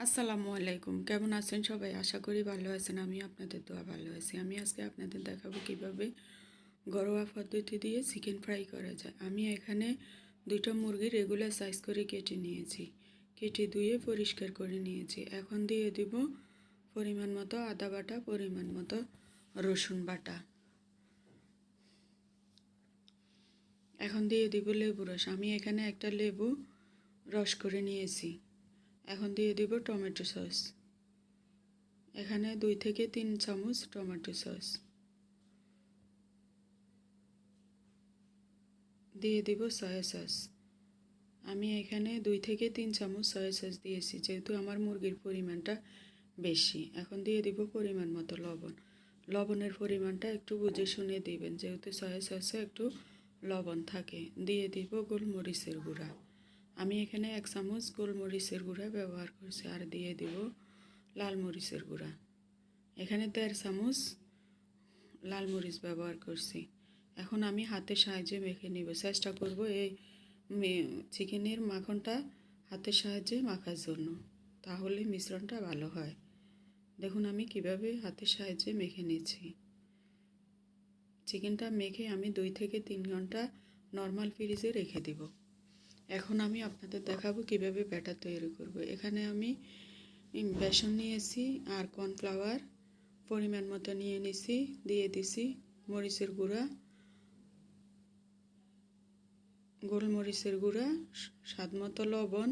আসসালামু আলাইকুম। কেমন আছেন সবাই? আশা করি ভালো আছেন। আমি আপনাদের দোয়া ভালো আছি। আমি আজকে আপনাদের দেখাবো কীভাবে ঘরোয়া পদ্ধতি দিয়ে চিকেন ফ্রাই করা যায়। আমি এখানে দুটো মুরগি রেগুলার সাইজ করে কেটে নিয়েছি। কেটে ধুয়ে পরিষ্কার করে নিয়েছি। এখন দিয়ে দিব পরিমাণ মতো আদা বাটা, পরিমাণ মতো রসুন বাটা। এখন দিয়ে দিব লেবু রস। আমি এখানে একটা লেবু রস করে নিয়েছি। এখন দিয়ে দিব টমেটো সস। এখানে দুই থেকে তিন চামচ টমেটো সস। দিয়ে দিব সয়া সস। আমি এখানে দুই থেকে তিন চামচ সয়া সস দিয়েছি, যেহেতু আমার মুরগির পরিমাণটা বেশি। এখন দিয়ে দিব পরিমাণ মতো লবণ। লবণের পরিমাণটা একটু বুঝে শুনে দিবেন, যেহেতু সয়া সসে একটু লবণ থাকে। দিয়ে দিব গোলমরিচের গুঁড়া। আমি এখানে এক চামচ গোলমরিচের গুঁড়া ব্যবহার করছি, আর দিয়ে দিব লাল মরিচের গুঁড়া। এখানে দেড় চামচ লাল মরিচ ব্যবহার করছি। এখন আমি হাতের সাহায্যে মেখে নিব। চেষ্টা করব এই চিকেনের মাখনটা হাতের সাহায্যে মাখার জন্য, তাহলে মিশ্রণটা ভালো হয়। দেখুন আমি কীভাবে হাতের সাহায্যে মেখে নিচ্ছি। চিকেনটা মেখে আমি দুই থেকে তিন ঘণ্টা নর্মাল ফ্রিজে রেখে দিব। এখন আমি আপনাদের দেখাবো কীভাবে ব্যাটার তৈরি করব। এখানে আমি বেসন নিয়েছি, আর কর্নফ্লাওয়ার পরিমাণ মতো নিয়ে নিছি, দিয়ে দিছি মরিচের গুঁড়া, গোলমরিচের গুঁড়া, স্বাদ মতো লবণ,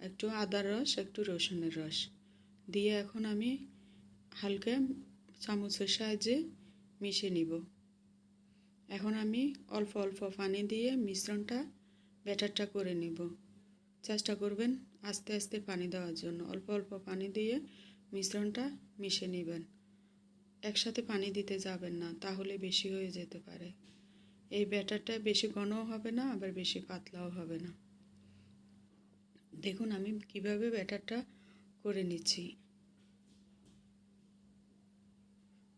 একটু আদার রস, একটু রসুনের রস। দিয়ে এখন আমি হালকা চামচের সাহায্যে মিশে নিব। এখন আমি অল্প অল্প পানি দিয়ে মিশ্রণটা ব্যাটারটা করে নেব। চেষ্টা করবেন আস্তে আস্তে পানি দেওয়ার জন্য। অল্প অল্প পানি দিয়ে মিশ্রণটা মিশে নেবেন। একসাথে পানি দিতে যাবেন না, তাহলে বেশি হয়ে যেতে পারে। এই ব্যাটারটা বেশি ঘনও হবে না, আবার বেশি পাতলাও হবে না। দেখুন আমি কীভাবে ব্যাটারটা করে নিচ্ছি।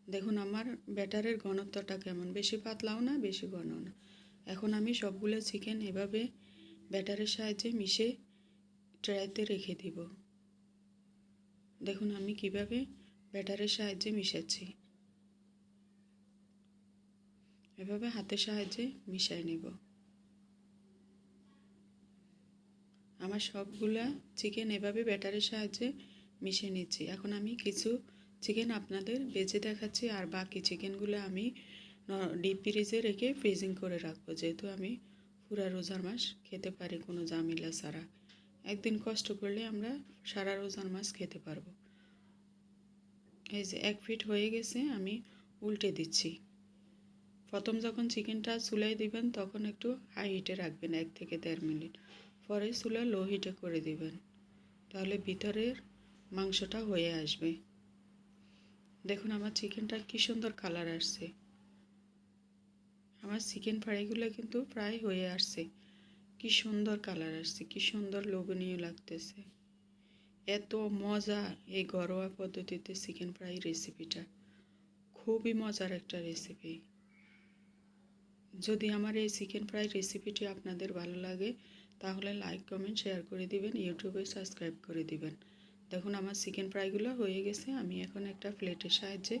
দেখুন আমার ব্যাটারের ঘনত্বটা কেমন। বেশি পাতলাও না, বেশি ঘন না। এখন আমি সবগুলো চিকেন এভাবে ব্যাটারের সাহায্যে মিশে ট্রাইতে রেখে দিব। দেখুন আমি কীভাবে ব্যাটারের সাহায্যে মিশাচ্ছি। এভাবে হাতের সাহায্যে মিশাই নেব। আমার সবগুলা চিকেন এভাবে ব্যাটারের সাহায্যে মিশিয়ে নিচ্ছি। এখন আমি কিছু চিকেন আপনাদের বেজে দেখাচ্ছি আর বাকি চিকেনগুলো আমি ডিপ ফ্রিজে রেখে ফ্রিজিং করে রাখব। যেহেতু আমি পুরা রোজার মাস খেতে পারি কোনো জামিলা ছাড়া। একদিন কষ্ট করলে আমরা সারা রোজার মাস খেতে পারব। এই যে এক ফিট হয়ে গেছে, আমি উল্টে দিচ্ছি। প্রথম যখন চিকেনটা চুলাই দিবেন, তখন একটু হাই হিটে রাখবেন, এক থেকে দেড় মিনিট। পরে চুলা লো হিটে করে দিবেন। তাহলে ভিতরের মাংসটা হয়ে আসবে। দেখুন, আমার চিকেনটা কী সুন্দর কালার আসছে। আমার চিকেন ফ্রাইগুলো কিন্তু প্রায় হয়ে আসছে। কি সুন্দর কালার আসছে, কি সুন্দর লোভনীয় লাগতেছে। এত মজা এই ঘরোয়া পদ্ধতিতে চিকেন ফ্রাই রেসিপিটা খুবই মজার একটা রেসিপি যদি আমার এই চিকেন ফ্রাই রেসিপিটি আপনাদের ভালো লাগে, তাহলে লাইক কমেন্ট শেয়ার করে দিবেন ইউটিউবে সাবস্ক্রাইব করে দিবেন। দেখুন, আমার চিকেন ফ্রাইগুলো হয়ে গেছে, আমি এখন একটা প্লেটের সাহায্যে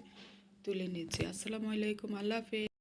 তুলে নিচ্ছি। আসসালামু আলাইকুম, আল্লাহ হাফেজ।